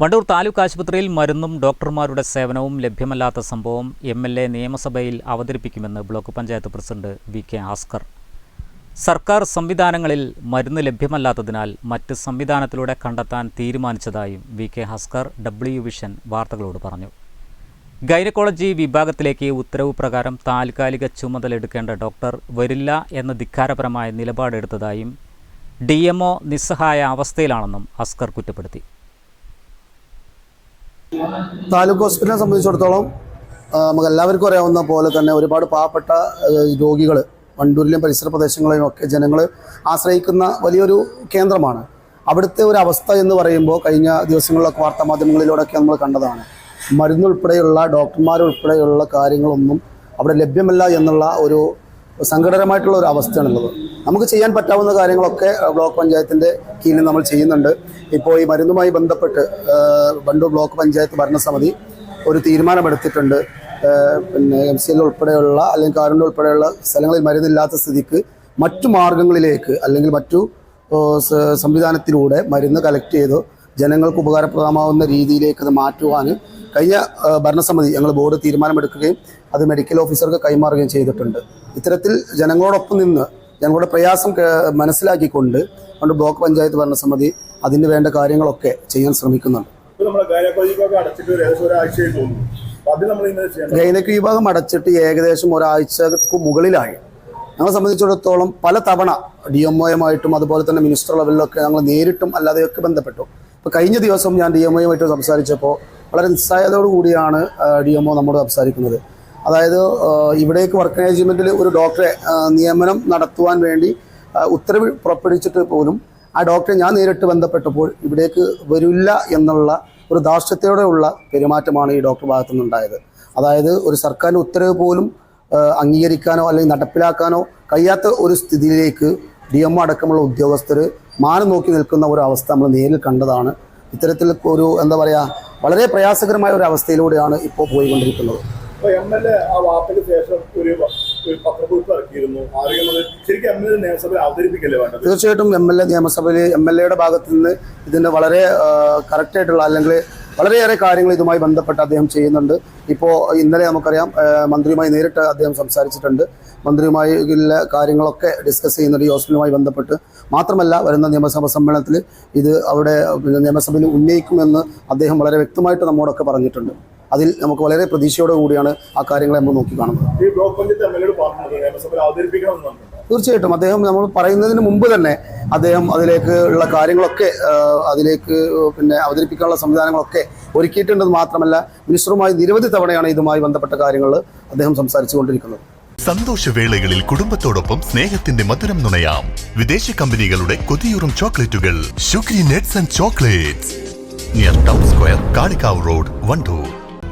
Wandoor taluk ആശുപത്രിയിൽ മരുന്നും ഡോക്ടർമാരുടെ സേവനവും ലഭ്യമല്ലാത്ത സംഭവം എം എൽ എ നിയമസഭയിൽ അവതരിപ്പിക്കുമെന്ന് block panchayat president V K Askar സർക്കാർ സംവിധാനങ്ങളിൽ മരുന്ന് ലഭ്യമല്ലാത്തതിനാൽ മറ്റ് സംവിധാനത്തിലൂടെ കണ്ടെത്താൻ തീരുമാനിച്ചതായും V K Haskar W vision വാർത്തകളോട് പറഞ്ഞു. ഗൈനക്കോളജി വിഭാഗത്തിലേക്ക് ഉത്തരവ് പ്രകാരം താൽക്കാലിക ചുമതല എടുക്കേണ്ട ഡോക്ടർ വരില്ല എന്ന ധിക്കാരപരമായ നിലപാടെടുത്തതായും ഡി എംഒ നിസ്സഹായ അവസ്ഥയിലാണെന്നും അസ്കർ കുറ്റപ്പെടുത്തി. താലൂക്ക് ഹോസ്പിറ്റലിനെ സംബന്ധിച്ചിടത്തോളം നമുക്ക് എല്ലാവർക്കും അറിയാവുന്ന പോലെ തന്നെ ഒരുപാട് പാവപ്പെട്ട രോഗികൾ വണ്ടൂരിലെയും പരിസര പ്രദേശങ്ങളിലും ഒക്കെ ജനങ്ങൾ ആശ്രയിക്കുന്ന വലിയൊരു കേന്ദ്രമാണ്. അവിടുത്തെ ഒരു അവസ്ഥ എന്ന് പറയുമ്പോൾ കഴിഞ്ഞ ദിവസങ്ങളിലൊക്കെ വാർത്താ മാധ്യമങ്ങളിലൂടെയൊക്കെ നമ്മൾ കണ്ടതാണ്. മരുന്നുൾപ്പെടെയുള്ള ഡോക്ടർമാരുൾപ്പെടെയുള്ള കാര്യങ്ങളൊന്നും അവിടെ ലഭ്യമല്ല എന്നുള്ള ഒരു സങ്കടകരമായിട്ടുള്ള ഒരു അവസ്ഥയാണുള്ളത്. നമുക്ക് ചെയ്യാൻ പറ്റാവുന്ന കാര്യങ്ങളൊക്കെ ബ്ലോക്ക് പഞ്ചായത്തിന്റെ കീഴിൽ നമ്മൾ ചെയ്യുന്നുണ്ട്. ഇപ്പോൾ ഈ മരുന്നുമായി ബന്ധപ്പെട്ട് ബണ്ടൂർ ബ്ലോക്ക് പഞ്ചായത്ത് ഭരണസമിതി ഒരു തീരുമാനമെടുത്തിട്ടുണ്ട്. പിന്നെ എം സി എൽ ഉൾപ്പെടെയുള്ള അല്ലെങ്കിൽ കാരുണ്യ ഉൾപ്പെടെയുള്ള സ്ഥലങ്ങളിൽ മരുന്നില്ലാത്ത സ്ഥിതിക്ക് മറ്റു മാർഗങ്ങളിലേക്ക് അല്ലെങ്കിൽ മറ്റു സംവിധാനത്തിലൂടെ മരുന്ന് കളക്ട് ചെയ്ത് ജനങ്ങൾക്ക് ഉപകാരപ്രദമാവുന്ന രീതിയിലേക്ക് അത് മാറ്റുവാൻ കഴിഞ്ഞ ഭരണസമിതി ഞങ്ങൾ ബോർഡ് തീരുമാനമെടുക്കുകയും അത് മെഡിക്കൽ ഓഫീസർക്ക് കൈമാറുകയും ചെയ്തിട്ടുണ്ട്. ഇത്തരത്തിൽ ജനങ്ങളോടൊപ്പം നിന്ന് ഞങ്ങളുടെ പ്രയാസം മനസ്സിലാക്കിക്കൊണ്ട് അതുകൊണ്ട് ബ്ലോക്ക് പഞ്ചായത്ത് ഭരണസമിതി അതിന് വേണ്ട കാര്യങ്ങളൊക്കെ ചെയ്യാൻ ശ്രമിക്കുന്നുണ്ട്. ഇപ്പൊ നമ്മുടെ ഗൈനക്കോളജിക്കൊക്കെ അടച്ചിട്ട് ഒരു ഏകദേശം ഒരാഴ്ചയായി തോന്നുന്നു. നമ്മൾ ഇന്നലെ ചെയ്യണം. ഗൈനക് വിഭാഗം അടച്ചിട്ട് ഏകദേശം ഒരാഴ്ചക്ക് മുകളിലായി. ഞങ്ങളെ സംബന്ധിച്ചിടത്തോളം പല തവണ ഡി എം ഒയുമായിട്ടും അതുപോലെ തന്നെ മിനിസ്റ്റർ ലെവലിലൊക്കെ ഞങ്ങൾ നേരിട്ടും അല്ലാതെയൊക്കെ ബന്ധപ്പെട്ടു. കഴിഞ്ഞ ദിവസം ഞാൻ ഡി എം ഒയുമായിട്ട് സംസാരിച്ചപ്പോൾ വളരെ നിസ്സായതോടു കൂടിയാണ് ഡി എം ഒ നമ്മോട് സംസാരിക്കുന്നത്. അതായത് ഇവിടേക്ക് വർക്ക് മാനേജ്മെന്റിൽ ഒരു ഡോക്ടറെ നിയമനം നടത്തുവാൻ വേണ്ടി ഉത്തരവ് പുറപ്പെടുവിച്ചിട്ട് പോലും ആ ഡോക്ടറെ ഞാൻ നേരിട്ട് ബന്ധപ്പെട്ടപ്പോൾ ഇവിടേക്ക് വരില്ല എന്നുള്ള ഒരു ധാർഷ്ട്യത്തോടെയുള്ള പെരുമാറ്റമാണ് ഈ ഡോക്ടർ ഭാഗത്തു നിന്നുണ്ടായത്. അതായത് ഒരു സർക്കാരിന്റെ ഉത്തരവ് പോലും അംഗീകരിക്കാനോ അല്ലെങ്കിൽ നടപ്പിലാക്കാനോ കഴിയാത്ത ഒരു സ്ഥിതിയിലേക്ക് ഡി എം അടക്കമുള്ള ഉദ്യോഗസ്ഥർ മാനം നോക്കി നിൽക്കുന്ന ഒരു അവസ്ഥ നമ്മൾ നേരിൽ കണ്ടതാണ്. ഇത്തരത്തിൽ ഒരു എന്താ പറയുക വളരെ പ്രയാസകരമായ ഒരു അവസ്ഥയിലൂടെയാണ് ഇപ്പോൾ പോയിക്കൊണ്ടിരിക്കുന്നത്. അപ്പൊ എം എൽ എ ആ വാർത്തയ്ക്ക് ശേഷം ഒരു ഒരു പത്രക്കുറിപ്പ് ഇറക്കിയിരുന്നു. ആരെങ്കിലും അത് ശരിക്കും എം എൽ എ നിയമസഭയിൽ അവതരിപ്പിക്കല്ലേ വേണ്ടത്? തീർച്ചയായിട്ടും എം എൽ എ നിയമസഭയിൽ എം എൽ എയുടെ ഭാഗത്ത് നിന്ന് ഇതിന്റെ വളരെ കറക്റ്റായിട്ടുള്ള അല്ലെങ്കിൽ വളരെയേറെ കാര്യങ്ങൾ ഇതുമായി ബന്ധപ്പെട്ട് അദ്ദേഹം ചെയ്യുന്നുണ്ട്. ഇപ്പോൾ ഇന്നലെ നമുക്കറിയാം മന്ത്രിയുമായി നേരിട്ട് അദ്ദേഹം സംസാരിച്ചിട്ടുണ്ട്. മന്ത്രിയുമായി ഉള്ള കാര്യങ്ങളൊക്കെ ഡിസ്കസ് ചെയ്യുന്നുണ്ട് ഈ ഹോസ്പിറ്റലുമായി ബന്ധപ്പെട്ട്. മാത്രമല്ല വരുന്ന നിയമസഭാ സമ്മേളനത്തിൽ ഇത് അവിടെ നിയമസഭയിൽ ഉന്നയിക്കുമെന്ന് അദ്ദേഹം വളരെ വ്യക്തമായിട്ട് നമ്മോടൊക്കെ പറഞ്ഞിട്ടുണ്ട്. അതിൽ നമുക്ക് വളരെ പ്രതീക്ഷയോടെ കൂടിയാണ് ആ കാര്യങ്ങളെ നമ്മൾ നോക്കി കാണുന്നത് ഈ ബ്ലോക്ക് പഞ്ചായത്ത് എം എൽ എയോട് തീർച്ചയായിട്ടും. അദ്ദേഹം നമ്മൾ പറയുന്നതിന് മുമ്പ് തന്നെ അദ്ദേഹം അതിലേക്ക് ഉള്ള കാര്യങ്ങളൊക്കെ അതിലേക്ക് പിന്നെ അവതരിപ്പിക്കാനുള്ള സംവിധാനങ്ങളൊക്കെ ഒരുക്കിയിട്ടുണ്ടെന്ന് മാത്രമല്ല മിനിസ്റ്ററുമായി നിരവധി തവണയാണ് ഇതുമായി ബന്ധപ്പെട്ട കാര്യങ്ങൾ അദ്ദേഹം സംസാരിച്ചു കൊണ്ടിരിക്കുന്നത് സന്തോഷവേളകളിൽ കുടുംബത്തോടൊപ്പം സ്നേഹത്തിന്റെ മധുരം നുണയാം. വിദേശ കമ്പനികളുടെ കൊതിയൂറും ചോക്ലേറ്റുകൾ. Sugary nuts and chocolates. Near town square Kalikavu road Wandoor